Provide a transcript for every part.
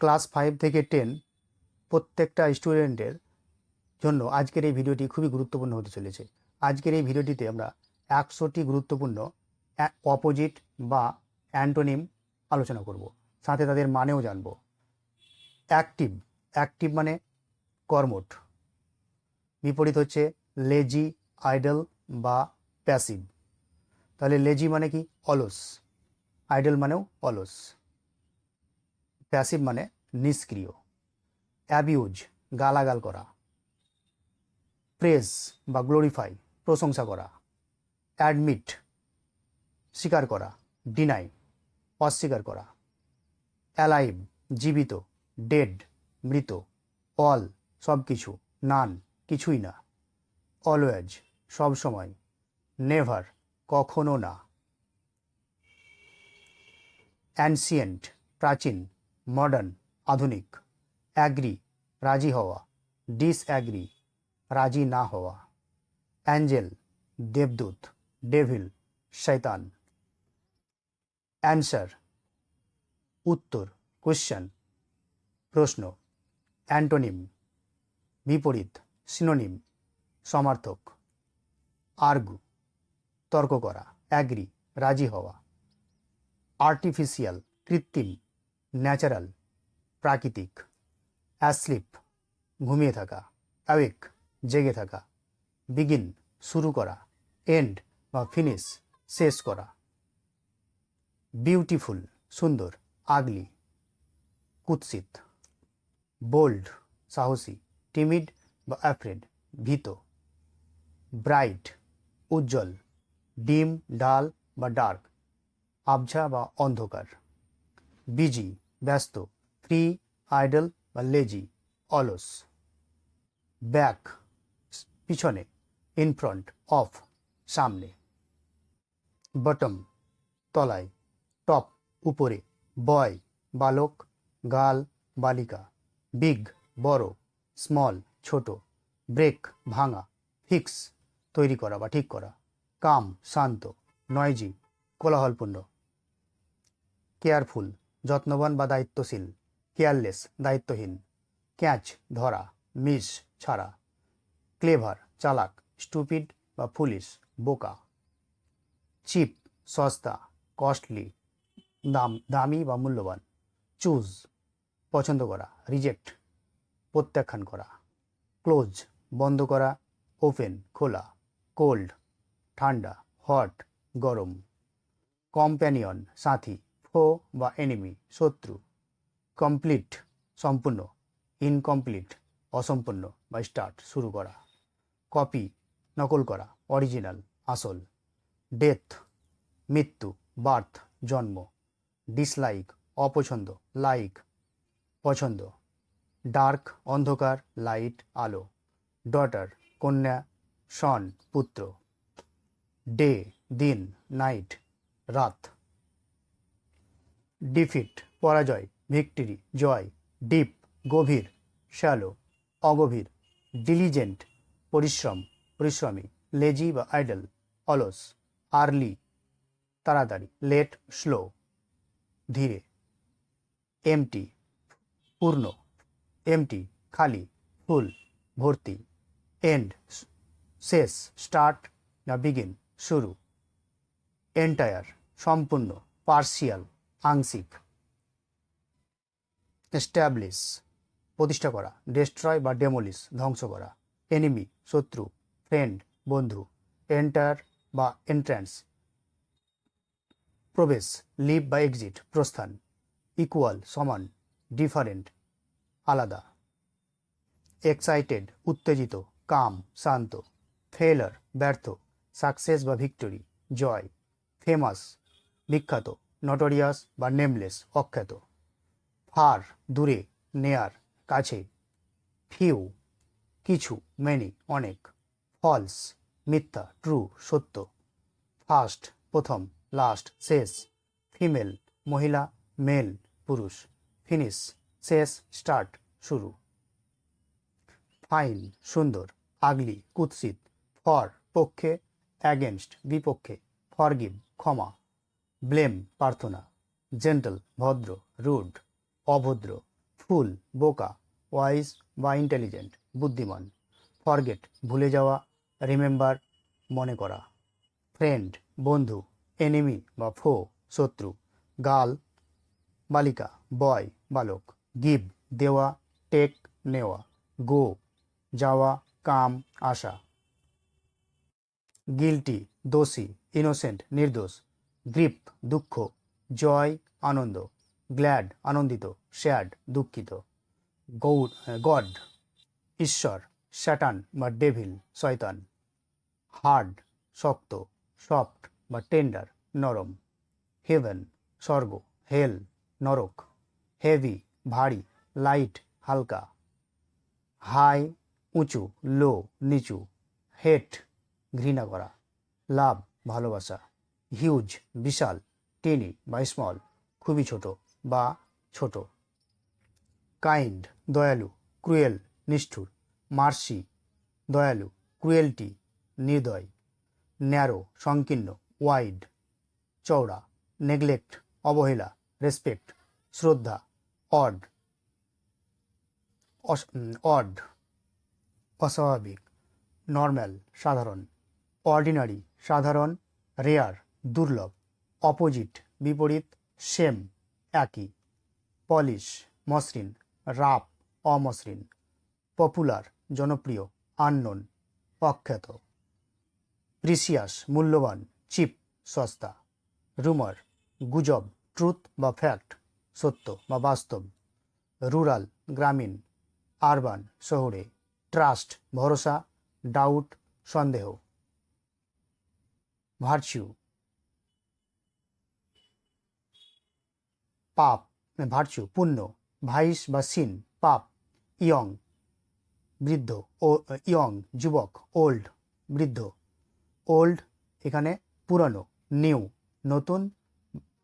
Class five থেকে ten প্রত্যেকটা স্টুডেন্টের জন্য আজকের এই ভিডিওটি খুবই গুরুত্বপূর্ণ হতে চলেছে। আজকের এই ভিডিওটিতে আমরা একশোটি গুরুত্বপূর্ণ অপোজিট বা অ্যান্টোনিম আলোচনা করব। সাথে তাদের মানেও জানব। অ্যাক্টিভ অ্যাক্টিভ মানে কর্মঠ। বিপরীত হচ্ছে লেজি, আইডল বা প্যাসিভ। তাহলে লেজি মানে কি? অলস। আইডল মানেও অলস। প্যাসিভ মানে নিষ্ক্রিয় অ্যাবিউজ গালাগাল করা প্রেজ বা গ্লোরিফাই প্রশংসা করা অ্যাডমিট স্বীকার করা ডিনাই অস্বীকার করা অ্যালাইভ জীবিত ডেড মৃত অল সব কিছু নান কিছুই না অলওয়েজ সব সময় নেভার কখনো না অ্যানসিয়েন্ট প্রাচীন মডার্ন আধুনিক অ্যাগ্রি রাজি হওয়া ডিসঅ্যাগ্রি রাজি না হওয়া অ্যাঞ্জেল দেবদূত ডেভিল শৈতান অ্যান্সার উত্তর কোশ্চেন প্রশ্ন অ্যান্টোনিম বিপরীত সিনোনিম সমার্থক আর্গু তর্ক করা অ্যাগ্রি রাজি হওয়া আর্টিফিশিয়াল কৃত্রিম ন্যাচারাল, প্রাকৃতিক অ্যাসলিপ ঘুমিয়ে থাকা অ্যাওয়েক জেগে থাকা বিগিন শুরু করা এন্ড বা ফিনিশ শেষ করা। বিউটিফুল সুন্দর আগলি কুৎসিত বোল্ড সাহসী টিমিড বা অ্যাফ্রেড ভীত ব্রাইট উজ্জ্বল ডিম ডাল বা ডার্ক আবঝা বা অন্ধকার বিজি ব্যস্ত ফ্রি আইডল বা লেজি অলস। ব্যাক পিছনে ইন ফ্রন্ট অফ সামনে। বটম তলায় টপ উপরে বয় বালক গাল বালিকা। বিগ বড় স্মল ছোট। ব্রেক ভাঙা ফিক্স তৈরি করা বা ঠিক করা। কাম শান্ত নয়জি কোলাহলপূর্ণ। কেয়ারফুল যত্নবান বা দায়িত্বশীল, কেয়ারলেস, দায়িত্বহীন। ক্যাচ, ধরা, মিস, ছাড়া। ক্লেভার, চালাক, স্টুপিড বা ফুলিশ, বোকা। চিপ, সস্তা, কস্টলি, দাম, দামি বা মূল্যবান। চুজ, পছন্দ করা, রিজেক্ট, প্রত্যাখ্যান করা। ক্লোজ, বন্ধ করা, ওপেন, খোলা, কোল্ড, ঠান্ডা, হট, গরম। কম্প্যানিয়ন, সাথী। ফো বা এনিমি শত্রু কমপ্লিট সম্পূর্ণ ইনকমপ্লিট অসম্পূর্ণ বা স্টার্ট শুরু করা কপি নকল করা অরিজিনাল আসল ডেথ মৃত্যু বার্থ জন্ম ডিসলাইক অপছন্দ লাইক পছন্দ ডার্ক অন্ধকার লাইট আলো ডটার কন্যা সন পুত্র ডে দিন নাইট রাত ডিফিট, পরাজয়, ভিক্টরি, জয়, ডিপ, গভীর, শ্যালো, অগভীর, ডিলিজেন্ট, পরিশ্রম, পরিশ্রমী, লেজি বা আইডল, অলস, আর্লি, তাড়াতাড়ি, লেট, স্লো, ধীরে, এমটি, পূর্ণ, এমটি, খালি, ফুল, ভর্তি, এন্ড, শেষ, স্টার্ট, না বিগিন, শুরু, এন্টায়ার, সম্পূর্ণ, পার্সিয়াল আংশিক। এস্টাবলিশ প্রতিষ্ঠা করা ডেস্ট্রয় বা ডেমোলিশ ধ্বংস করা। এনিমি শত্রু ফ্রেন্ড বন্ধু এন্টার বা এন্ট্রান্স প্রবেশ লিভ বা এক্সিট প্রস্থান। ইকুয়াল সমান ডিফারেন্ট আলাদা। এক্সাইটেড উত্তেজিত কাম শান্ত। ফেলার ব্যর্থ সাকসেস বা ভিক্টরি জয়। ফেমাস বিখ্যাত। নটোরিয়াস বা নেমলেস অখ্যাত। ফার, দূরে, নেয়ার, কাছে। ফিউ, কিছু মেনি অনেক। ফলস মিথ্যা ট্রু সত্য। ফার্স্ট, প্রথম লাস্ট শেষ। ফিমেল, মহিলা, মেল, পুরুষ। ফিনিশ, শেষ, স্টার্ট, শুরু। ফাইন, সুন্দর, আগলি, কুৎসিত। ফর, পক্ষে অ্যাগেনস্ট বিপক্ষে। ফরগিভ, ক্ষমা। ব্লেম, প্রার্থনা জেন্টল ভদ্র রুড অভদ্র ফুল বোকা ওয়াইজ বা ইন্টেলিজেন্ট বুদ্ধিমান ফরগেট ভুলে যাওয়া রিমেম্বার মনে করা ফ্রেন্ড বন্ধু এনিমি বা ফো শত্রু গাল বালিকা বয় বালক গিভ দেওয়া টেক নেওয়া গো যাওয়া, কাম, আসা গিলটি দোষী ইনোসেন্ট নির্দোষ গ্রিপ, দুঃখ, জয়, আনন্দ, গ্ল্যাড, আনন্দিত শ্যাড দুঃখিত গৌড গড, ঈশ্বর, স্যাটান বা ডেভিল, শয়তান, হার্ড, শক্ত, সফট বা টেন্ডার, নরম, হেভেন, স্বর্গ, হেল, নরক, হেভি, ভারী, লাইট, হালকা, হাই, উঁচু, লো, নিচু, হেট, ঘৃণা করা, লাভ, ভালোবাসা। হিউজ, বিশাল টেনি বা স্মল খুবই ছোট বা ছোট। কাইন্ড দয়ালু ক্রুয়েল নিষ্ঠুর, মার্সি, দয়ালু ক্রুয়েলটি নির্দয় ন্যারো সংকীর্ণ ওয়াইড চওড়া নেগলেক্ট অবহেলা রেসপেক্ট শ্রদ্ধা অড অড অস্বাভাবিক নর্ম্যাল সাধারণ অর্ডিনারি সাধারণ রেয়ার দুর্লভ, অপোজিট, বিপরীত, সেম, একই। পলিশ, মসৃণ, রাপ, অমসৃণ। পপুলার, জনপ্রিয়, আননোন, অখ্যাত। প্রিসিয়াস, মূল্যবান, চিপ, সস্তা। রুমার, গুজব, ট্রুথ বা ফ্যাক্ট, সত্য বা বাস্তব। রুরাল, গ্রামীণ, আরবান, শহরে। ট্রাস্ট, ভরসা, ডাউট, সন্দেহ। ভার্চু পাপ, ভার্চু, পুণ্য, ভাইস বা সিন, পাপ, ইয়ং, বৃদ্ধ ও, ইয়ং, যুবক, ওল্ড, বৃদ্ধ। ওল্ড এখানে পুরনো, নিউ, নতুন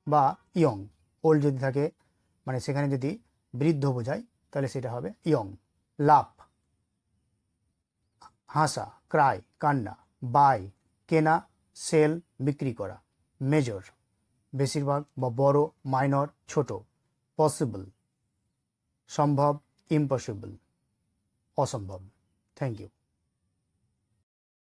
বা ইয়ং। ওল্ড যদি থাকে মানে সেখানে যদি বৃদ্ধ বোঝায়, তাহলে সেটা হবে ইয়ং। লাভ হাসা, ক্রাই, কান্না, বাই, কেনা, সেল, বিক্রি করা, মেজর। বেশিরভাগ বা বড় মাইনর ছোট। পসিবল সম্ভব ইম্পসিবল অসম্ভব। Thank you